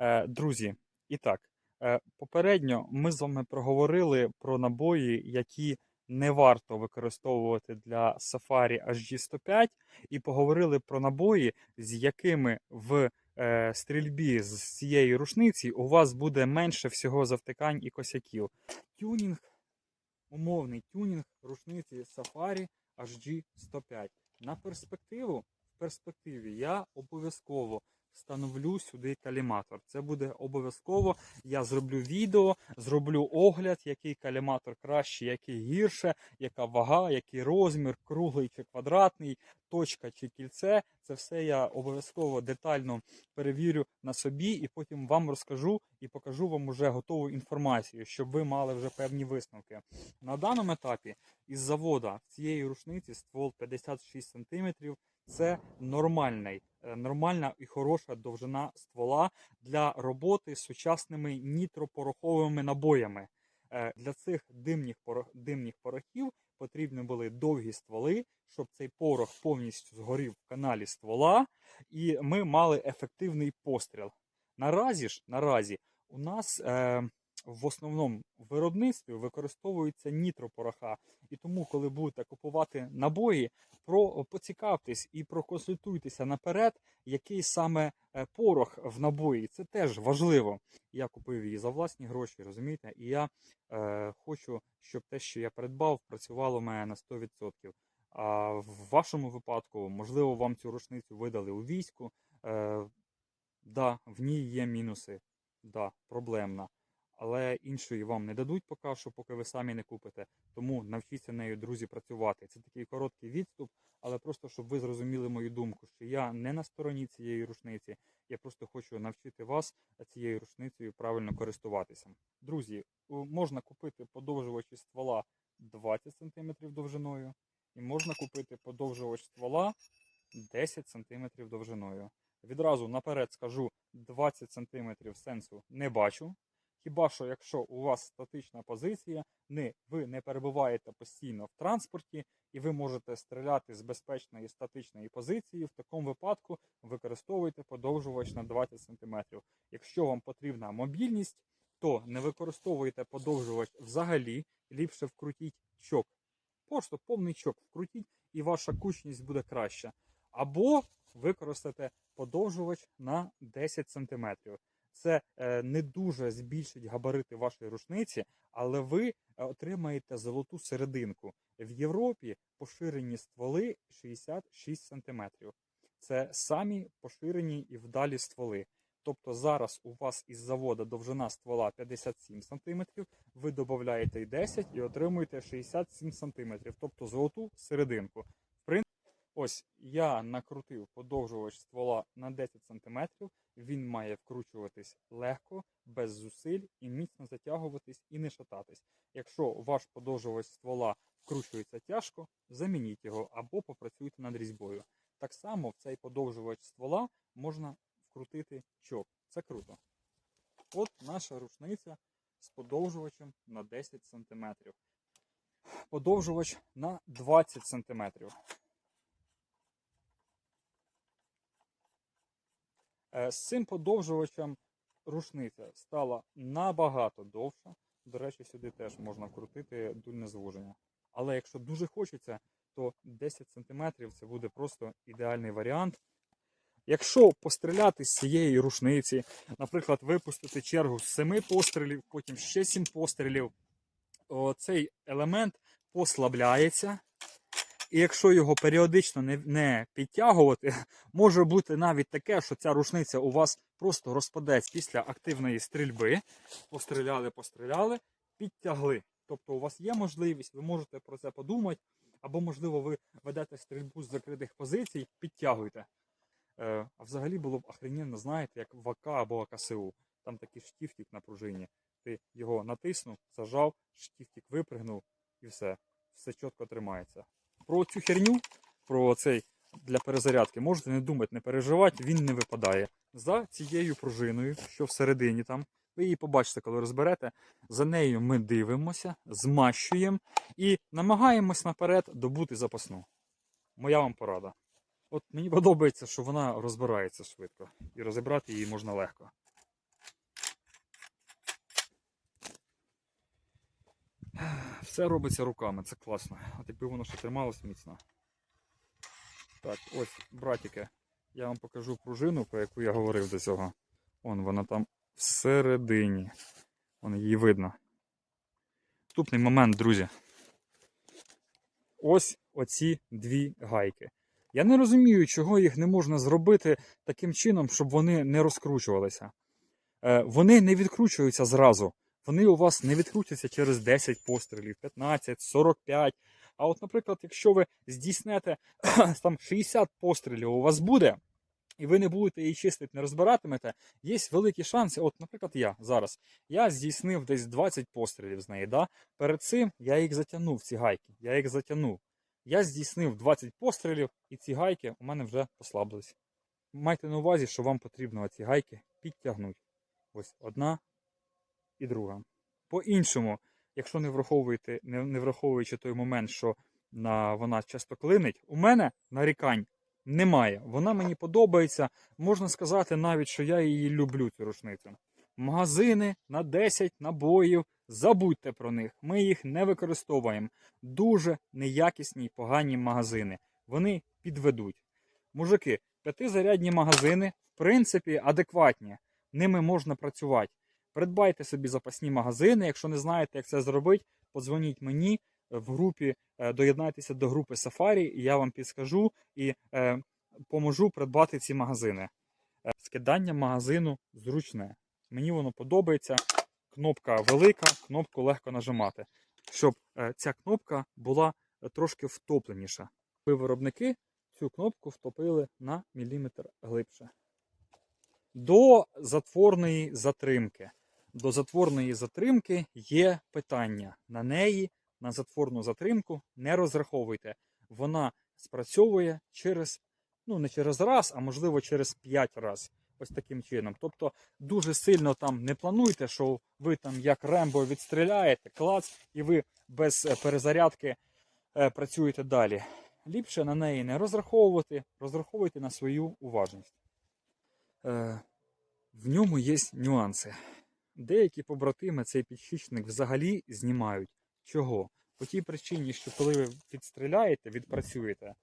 Е, Друзі, і так, е, попередньо ми з вами проговорили про набої, які не варто використовувати для Safari HG105, і поговорили про набої, з якими в е, стрільбі з цієї рушниці у вас буде менше всього завтикань і косяків. Тюнінг, умовний тюнінг рушниці Safari HG105. На перспективу, в перспективі я обов'язково встановлю сюди каліматор. Це буде обов'язково. Я зроблю відео, зроблю огляд, який каліматор краще, який гірше, яка вага, який розмір, круглий чи квадратний, точка чи кільце. Це все я обов'язково детально перевірю на собі і потім вам розкажу і покажу вам уже готову інформацію, щоб ви мали вже певні висновки. На даному етапі із завода цієї рушниці ствол 56 см це нормальний, е, нормальна і хороша довжина ствола для роботи з сучасними нітропороховими набоями. Е, Для цих димних, порох, димних порохів потрібні були довгі стволи, щоб цей порох повністю згорів в каналі ствола, і ми мали ефективний постріл. Наразі ж, наразі у нас е, в основному виробництві використовується нітропороха. І тому, коли будете купувати набої, про поцікавтесь і проконсультуйтеся наперед, який саме е, порох в набої. Це теж важливо. Я купив її за власні гроші, розумієте? І я е, хочу, щоб те, що я придбав, працювало в мене на 100%. А в вашому випадку, можливо, вам цю рушницю видали у війську. Е, да, в ній є мінуси. Да, проблемна. Але іншої вам не дадуть поки що, поки ви самі не купите. Тому навчіться нею, друзі, працювати. Це такий короткий відступ, але просто щоб ви зрозуміли мою думку, що я не на стороні цієї рушниці. Я просто хочу навчити вас цією рушницею правильно користуватися. Друзі, можна купити подовжувачі ствола 20 см довжиною, і можна купити подовжувач ствола 10 см довжиною. Відразу наперед скажу, 20 см сенсу не бачу. Хіба що якщо у вас статична позиція, не, ви не перебуваєте постійно в транспорті і ви можете стріляти з безпечної статичної позиції, в такому випадку використовуйте подовжувач на 20 см. Якщо вам потрібна мобільність, то не використовуйте подовжувач взагалі, ліпше вкрутіть чок. Просто повний чок вкрутіть і ваша кучність буде краща. Або використати подовжувач на 10 см. Це е, не дуже збільшить габарити вашої рушниці, але ви е, отримаєте золоту серединку. В Європі поширені стволи 66 см. Це самі поширені і вдалі стволи. Тобто зараз у вас із заводу довжина ствола 57 см, ви додаєте й 10 і отримуєте 67 см, тобто золоту серединку. Ось я накрутив подовжувач ствола на 10 см. Він має вкручуватись легко, без зусиль і міцно затягуватись і не шататись. Якщо ваш подовжувач ствола вкручується тяжко, замініть його або попрацюйте над різьбою. Так само в цей подовжувач ствола можна вкрутити чок. Це круто. От наша рушниця з подовжувачем на 10 см. Подовжувач на 20 см. З цим подовжувачем рушниця стала набагато довша. До речі, сюди теж можна вкрутити дульне звуження. Але якщо дуже хочеться, то 10 см це буде просто ідеальний варіант. Якщо постріляти з цієї рушниці, наприклад, випустити чергу з 7 пострілів, потім ще 7 пострілів, цей елемент послабляється. І якщо його періодично не, не підтягувати, може бути навіть таке, що ця рушниця у вас просто розпадеться після активної стрільби. Постріляли, постріляли, підтягли. Тобто у вас є можливість, ви можете про це подумати, або, можливо, ви ведете стрільбу з закритих позицій, підтягуйте. Е, а взагалі було б охрененно, знаєте, як в АК або АКСУ. Там такий штифтик на пружині. Ти його натиснув, зажав, штифтик випригнув і все. Все чітко тримається. Про цю херню, про цей для перезарядки, можете не думати, не переживати, він не випадає. За цією пружиною, що всередині там, ви її побачите, коли розберете. За нею ми дивимося, змащуємо і намагаємось наперед добути запасну. Моя вам порада. От мені подобається, що вона розбирається швидко, і розібрати її можна легко. Все робиться руками, це класно. От якби воно ще трималось міцно. Так, ось, братіки, я вам покажу пружину, про яку я говорив до цього. Вон вона там всередині. Вон її видно. Наступний момент, друзі. Ось оці дві гайки. Я не розумію, чого їх не можна зробити таким чином, щоб вони не розкручувалися. Е, вони не відкручуються зразу. Вони у вас не відкрутяться через 10 пострілів, 15, 45. А от, наприклад, якщо ви здійснете там 60 пострілів у вас буде, і ви не будете її чистити, не розбиратимете, є великі шанси. От, наприклад, я зараз. Я здійснив десь 20 пострілів з неї. Да? Перед цим я їх затягнув, ці гайки. Я їх затягнув. Я здійснив 20 пострілів, і ці гайки у мене вже послабились. Майте на увазі, що вам потрібно ці гайки підтягнути. Ось одна і друга. По-іншому, якщо не враховуєте, не, не враховуючи той момент, що на, вона часто клинить, у мене нарікань немає. Вона мені подобається. Можна сказати навіть, що я її люблю, цю рушницю. Магазини на 10 набоїв. Забудьте про них. Ми їх не використовуємо. Дуже неякісні й погані магазини. Вони підведуть. Мужики, п'ятизарядні магазини, в принципі, адекватні. Ними можна працювати. Придбайте собі запасні магазини. Якщо не знаєте, як це зробити, подзвоніть мені в групі, е, доєднайтеся до групи Safari, і я вам підскажу і е, поможу придбати ці магазини. Е, Скидання магазину зручне. Мені воно подобається. Кнопка велика, кнопку легко нажимати, щоб е, ця кнопка була е, трошки втопленіша. Ви виробники цю кнопку втопили на міліметр глибше. До затворної затримки. До затворної затримки є питання. На неї, на затворну затримку, не розраховуйте. Вона спрацьовує через, ну не через раз, а можливо через 5 разів. Ось таким чином. Тобто дуже сильно там не плануйте, що ви там як Рембо відстріляєте, клац, і ви без е, перезарядки е, працюєте далі. Ліпше на неї не розраховувати, розраховуйте на свою уважність. Е, в ньому є нюанси. Деякі побратими цей підшічник взагалі знімають. Чого? По тій причині, що коли ви відстріляєте, відпрацюєте,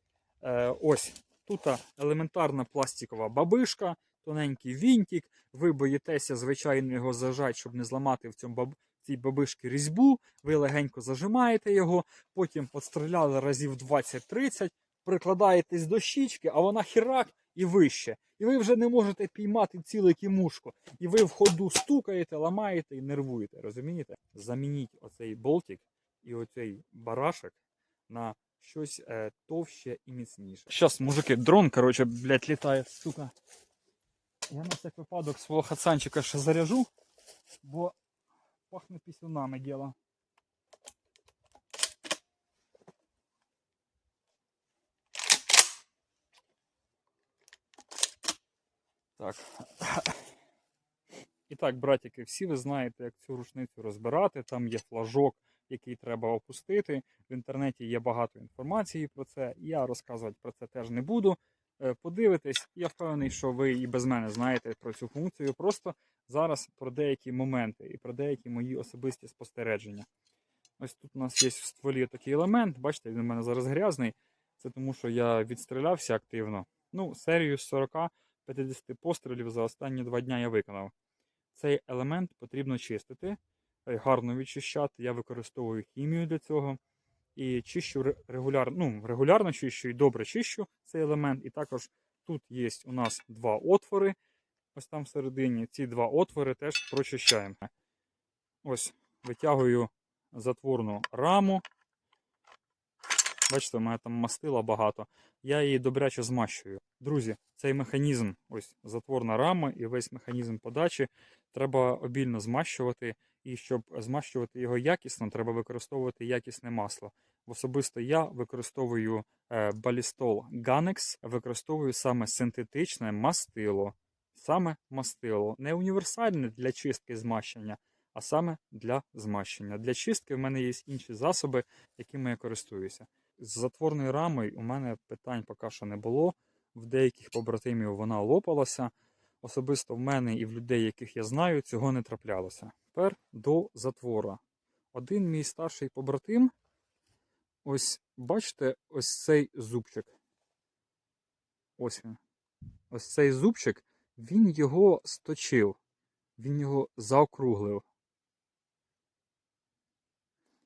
е, ось тут елементарна пластикова бабишка, тоненький вінтик, ви боїтеся, звичайно, його зажати, щоб не зламати в цьому баб... цій бабишки різьбу, ви легенько зажимаєте його, потім отстріляли разів 20-30, прикладаєтесь до щічки, а вона хірак і вище. І ви вже не можете піймати ціле кімушко. І ви в ходу стукаєте, ламаєте і нервуєте. Розумієте? Замініть оцей болтик і оцей барашек на щось е, товще і міцніше. Щас, мужики, дрон, короче, блядь, літає, сука. Я на всяк випадок свого хацанчика ще заряжу, бо пахне пісюнами діло. Так. І так, братики, всі ви знаєте, як цю рушницю розбирати. Там є флажок, який треба опустити. В інтернеті є багато інформації про це. Я розказувати про це теж не буду. Е, Подивитесь, я впевнений, що ви і без мене знаєте про цю функцію. Просто зараз про деякі моменти і про деякі мої особисті спостереження. Ось тут у нас є в стволі такий елемент. Бачите, він у мене зараз грязний. Це тому, що я відстрілявся активно. Ну, серію з 40-50 пострілів за останні два дні я виконав. Цей елемент потрібно чистити, е, гарно відчищати. Я використовую хімію для цього. І чищу регулярно, ну, регулярно чищу і добре чищу цей елемент. І також тут є у нас два отвори. Ось там всередині. Ці два отвори теж прочищаємо. Ось витягую затворну раму. Бачите, у мене там мастила багато. Я її добряче змащую. Друзі, цей механізм, ось затворна рама і весь механізм подачі треба обільно змащувати. І щоб змащувати його якісно, треба використовувати якісне масло. Особисто я використовую е, балістол Ganex, використовую саме синтетичне мастило. Саме мастило. Не універсальне для чистки змащення, а саме для змащення. Для чистки в мене є інші засоби, якими я користуюся. З затворною рамою у мене питань поки що не було. В деяких побратимів вона лопалася. Особисто в мене і в людей, яких я знаю, цього не траплялося. Тепер до затвора. один мій старший побратим. Ось бачите, ось цей зубчик. Ось він. Ось цей зубчик, він його сточив, він його заокруглив.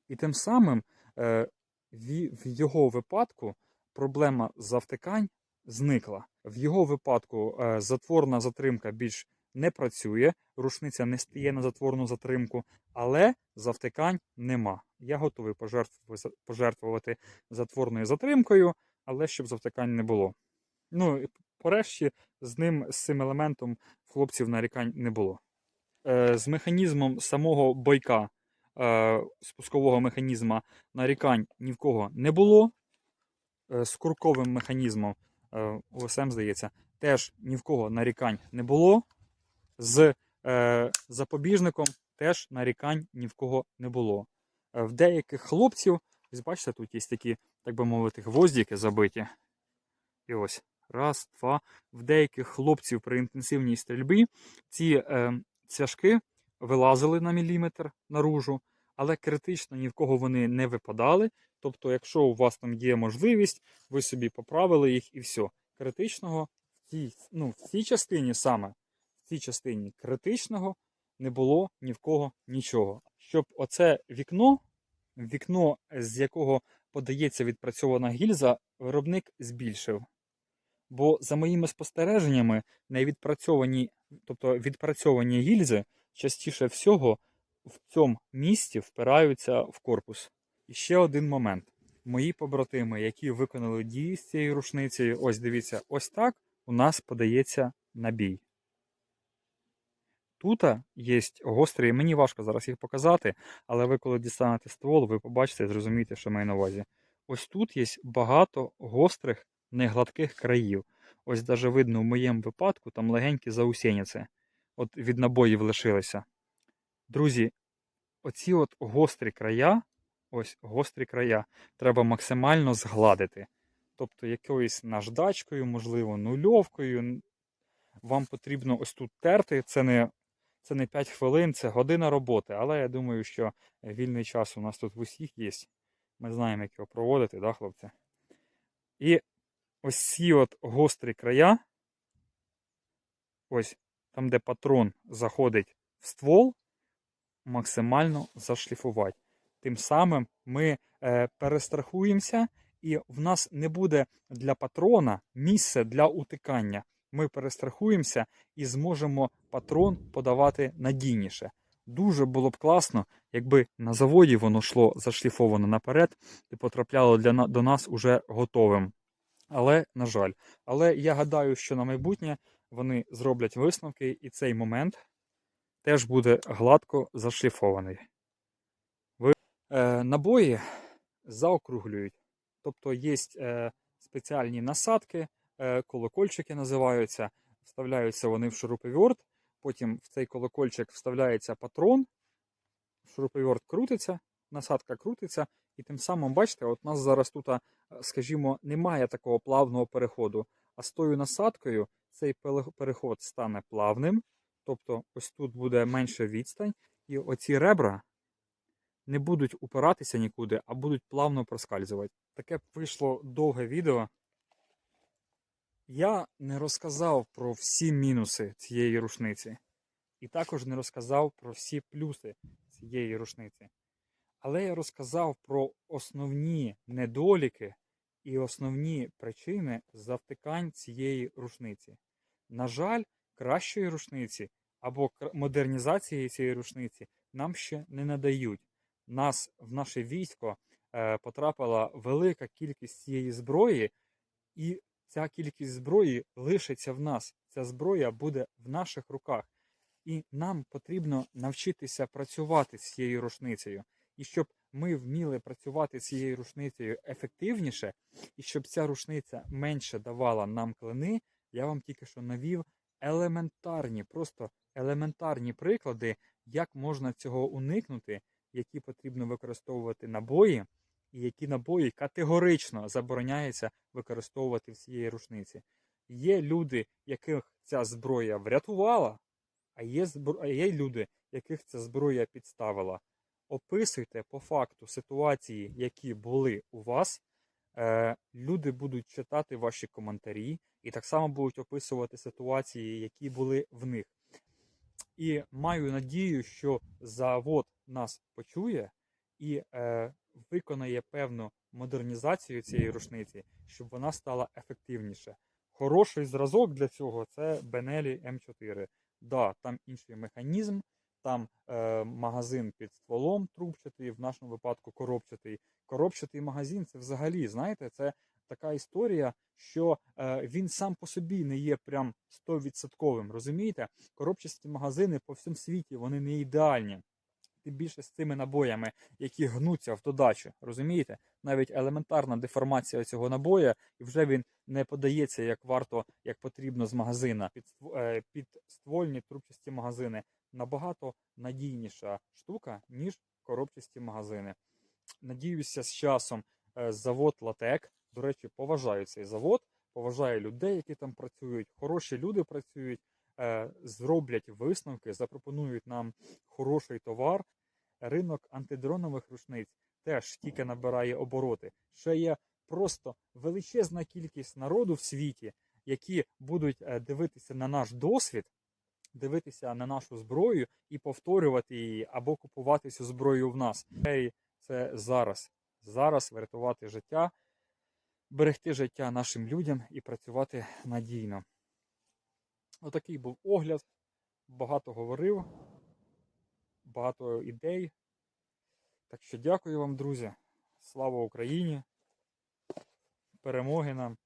І тим самим е, в його випадку проблема завтикань зникла. В його випадку е, затворна затримка більш не працює, рушниця не стає на затворну затримку, але завтикань нема. Я готовий пожертвувати, затворною затримкою, але щоб завтикань не було. Ну, і порешті з ним, з цим елементом, хлопців нарікань не було. Е, з механізмом самого бойка, спускового механізма нарікань ні в кого не було. Е, з курковим механізмом, е, ОСМ, здається, теж ні в кого нарікань не було. З е, запобіжником теж нарікань ні в кого не було. Е, в деяких хлопців, бачите, тут є такі, так би мовити, гвоздики забиті. І ось. Раз, два. В деяких хлопців при інтенсивній стрільбі ці е, цяжки вилазили на міліметр наружу, але критично ні в кого вони не випадали. Тобто, якщо у вас там є можливість, ви собі поправили їх і все. Критичного в цій, ну, в цій частині саме, в цій частині критичного не було ні в кого нічого. Щоб оце вікно, вікно, з якого подається відпрацьована гільза, виробник збільшив. Бо за моїми спостереженнями, невідпрацьовані, тобто відпрацьовані гільзи частіше всього в цьому місці впираються в корпус. І ще один момент. Мої побратими, які виконали дії з цією рушницею, ось дивіться, ось так у нас подається набій. Тут є гострі, мені важко зараз їх показати, але ви коли дістанете ствол, ви побачите і зрозумієте, що маю на увазі. Ось тут є багато гострих, негладких країв. Ось даже видно в моєму випадку там легенькі заусеніці. От від набоїв лишилися. Друзі, оці от гострі края, ось гострі края, треба максимально згладити. Тобто якоюсь наждачкою, можливо, нульовкою. Вам потрібно ось тут терти. Це не, це не 5 хвилин, це година роботи. Але я думаю, що вільний час у нас тут в усіх є. Ми знаємо, як його проводити, да, хлопці? І ось ці от гострі края, ось там, де патрон заходить в ствол, максимально зашліфувати. Тим самим ми е, перестрахуємося, і в нас не буде для патрона місце для утикання. Ми перестрахуємося і зможемо патрон подавати надійніше. Дуже було б класно, якби на заводі воно йшло зашліфовано наперед і потрапляло для, до нас уже готовим. Але, на жаль, але я гадаю, що на майбутнє вони зроблять висновки, і цей момент теж буде гладко зашліфований. Ви... Е, набої заокруглюють. Тобто є е, спеціальні насадки, е, колокольчики називаються, вставляються вони в шуруповерт, потім в цей колокольчик вставляється патрон, шуруповерт крутиться, насадка крутиться, і тим самим, бачите, от у нас зараз тут, скажімо, немає такого плавного переходу. А з тою насадкою цей переход стане плавним, тобто ось тут буде менша відстань, і оці ребра не будуть упиратися нікуди, а будуть плавно проскальзувати. Таке вийшло довге відео. Я не розказав про всі мінуси цієї рушниці. І також не розказав про всі плюси цієї рушниці. Але я розказав про основні недоліки і основні причини завтикань цієї рушниці. На жаль, кращої рушниці або модернізації цієї рушниці нам ще не надають. Нас в наше військо е, потрапила велика кількість цієї зброї, і ця кількість зброї лишиться в нас. Ця зброя буде в наших руках. І нам потрібно навчитися працювати з цією рушницею. І щоб ми вміли працювати з цією рушницею ефективніше, і щоб ця рушниця менше давала нам клини, я вам тільки що навів елементарні, просто елементарні приклади, як можна цього уникнути, які потрібно використовувати набої, і які набої категорично забороняється використовувати в цієї рушниці. Є люди, яких ця зброя врятувала, а є, збро... а є люди, яких ця зброя підставила. Описуйте по факту ситуації, які були у вас. Е, люди будуть читати ваші коментарі і так само будуть описувати ситуації, які були в них. І маю надію, що завод нас почує і е, виконає певну модернізацію цієї рушниці, щоб вона стала ефективніше. Хороший зразок для цього це Benelli M4. Да, там інший механізм, там е, магазин під стволом трубчатий, в нашому випадку коробчатий. Коробчатий магазин це взагалі, знаєте, це така історія, що е, він сам по собі не є прям 100%, розумієте? Коробчасті магазини по всьому світі вони не ідеальні. Тим більше з цими набоями, які гнуться в додачу, розумієте? Навіть елементарна деформація цього набоя, і вже він не подається як варто, як потрібно з магазина. Під, е, підствольні трубчасті магазини набагато надійніша штука, ніж коробчасті магазини. Надіюся, з часом е, завод Латек, до речі, поважаю цей завод, поважаю людей, які там працюють. Хороші люди працюють, е, зроблять висновки, запропонують нам хороший товар. Ринок антидронових рушниць теж тільки набирає обороти. Ще є просто величезна кількість народу в світі, які будуть е, дивитися на наш досвід, дивитися на нашу зброю і повторювати її або купувати цю зброю в нас. Це зараз. Зараз врятувати життя, берегти життя нашим людям і працювати надійно. Отакий був огляд. Багато говорив, багато ідей. Так що дякую вам, друзі. Слава Україні! Перемоги нам,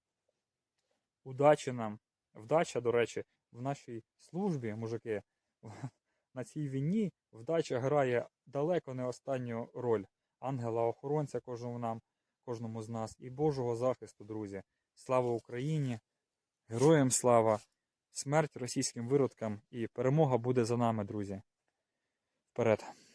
удачі нам. Вдача, до речі, в нашій службі, мужики, на цій війні вдача грає далеко не останню роль. Ангела-охоронця кожному нам, кожному з нас і Божого захисту, друзі. Слава Україні! Героям слава! Смерть російським виродкам і перемога буде за нами, друзі. Вперед!